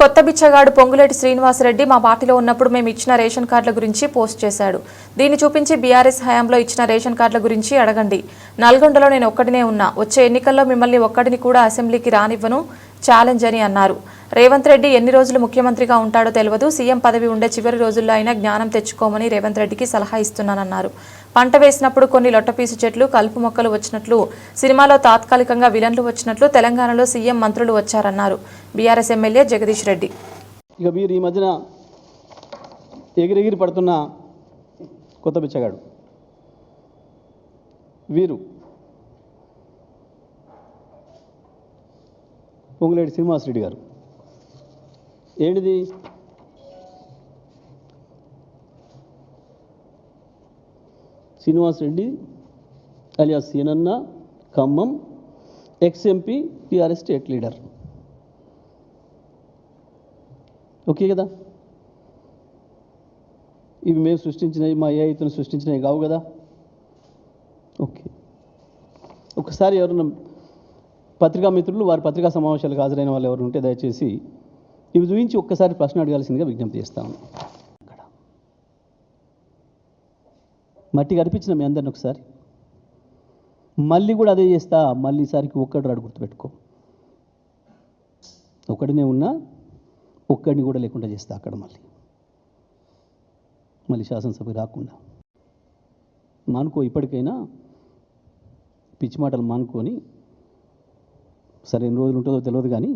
కొత్త బిచ్చగాడు పొంగులేటి శ్రీనివాసరెడ్డి మా పార్టీలో ఉన్నప్పుడు మేము ఇచ్చిన రేషన్ కార్డుల గురించి పోస్ట్ చేశాడు. దీన్ని చూపించి బీఆర్ఎస్ హయాంలో ఇచ్చిన రేషన్ కార్డుల గురించి అడగండి. నల్గొండలో నేను ఒక్కడినే ఉన్నా. వచ్చే ఎన్నికల్లో మిమ్మల్ని ఒక్కడిని కూడా అసెంబ్లీకి రానివ్వను. ఛాలెంజ్ అని అన్నారు. రేవంత్ రెడ్డి ఎన్ని రోజులు ముఖ్యమంత్రిగా ఉంటాడో తెలియదు సీఎం పదవి ఉండే చివరి రోజుల్లో అయినా జ్ఞానం తెచ్చుకోమని రేవంత్ రెడ్డికి సలహా ఇస్తున్నానన్నారు. పంట వేసినప్పుడు కొన్ని లొట్టపీసు చెట్లు కలుపు మొక్కలు వచ్చినట్లు సినిమాలో తాత్కాలికంగా విలన్లు వచ్చినట్లు తెలంగాణలో సీఎం మంత్రులు వచ్చారన్నారు. BRS MLA Jagadish Reddy. ఇక మీరు ఈ మధ్యన ఎగిరెగిరి పడుతున్న కొత్త బిచ్చగాడు. వీరు పొంగులేటి శ్రీనివాసరెడ్డి గారు. ఏంటిది? Srinivas Reddy alias Seenanna Khammam ex MP TRS state leader. Okay కదా? ఇవి మేము సృష్టించినవి మా ఏ ఇతను సృష్టించినవి కావు కదా? ఓకే. ఒకసారి ఎవరైనా పత్రికా మిత్రులు వారి పత్రికా సమావేశాలకు హాజరైన వాళ్ళు ఎవరు ఉంటే దయచేసి ఇవి చూపించి ఒక్కసారి ప్రశ్న అడగాల్సిందిగా విజ్ఞప్తి చేస్తాను అక్కడ మట్టి కనిపించిన మీ అందరిని ఒకసారి. మళ్ళీ కూడా అదే చేస్తా మళ్ళీ ఈసారికి ఒక్కడు రాడు గుర్తుపెట్టుకో. ఒకడినే ఉన్నా ఒక్కడిని కూడా లేకుండా చేస్తా అక్కడ మళ్ళీ. మళ్ళీ శాసనసభకి రాకుండా. మానుకో ఇప్పటికైనా పిచ్చి మాటలు మానుకొని సరే ఎన్ని రోజులు ఉంటుందో తెలియదు కానీ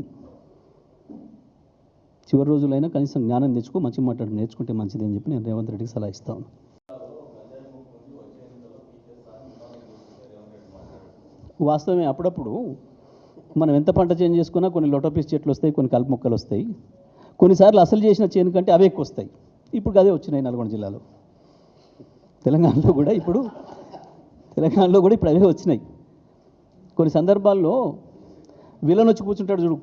చివరి రోజులైనా కనీసం జ్ఞానం తెచ్చుకో మంచి మాట్లాడి నేర్చుకుంటే మంచిది అని చెప్పి నేను రేవంత్ రెడ్డికి సలహా ఇస్తాను వాస్తవమే అప్పుడప్పుడు మనం ఎంత పంట చేంజ్ చేసుకున్నా కొన్ని లొటోపీస్ చెట్లు వస్తాయి కొన్ని కలుపు మొక్కలు వస్తాయి. కొన్నిసార్లు అసలు చేసిన చేను కంటే అవే ఎక్కువ వస్తాయి. ఇప్పుడు అదే వచ్చినాయి నల్గొండ జిల్లాలో. తెలంగాణలో కూడా ఇప్పుడు తెలంగాణలో కూడా ఇప్పుడు అవే వచ్చినాయి. కొన్ని సందర్భాల్లో విలన్ వచ్చి కూర్చుంటాడు చూడు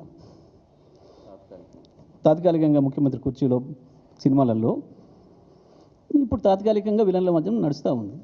తాత్కాలికంగా ముఖ్యమంత్రి కుర్చీలో సినిమాలలో. ఇప్పుడు తాత్కాలికంగా విలన్ల మధ్య నడుస్తూ ఉంది.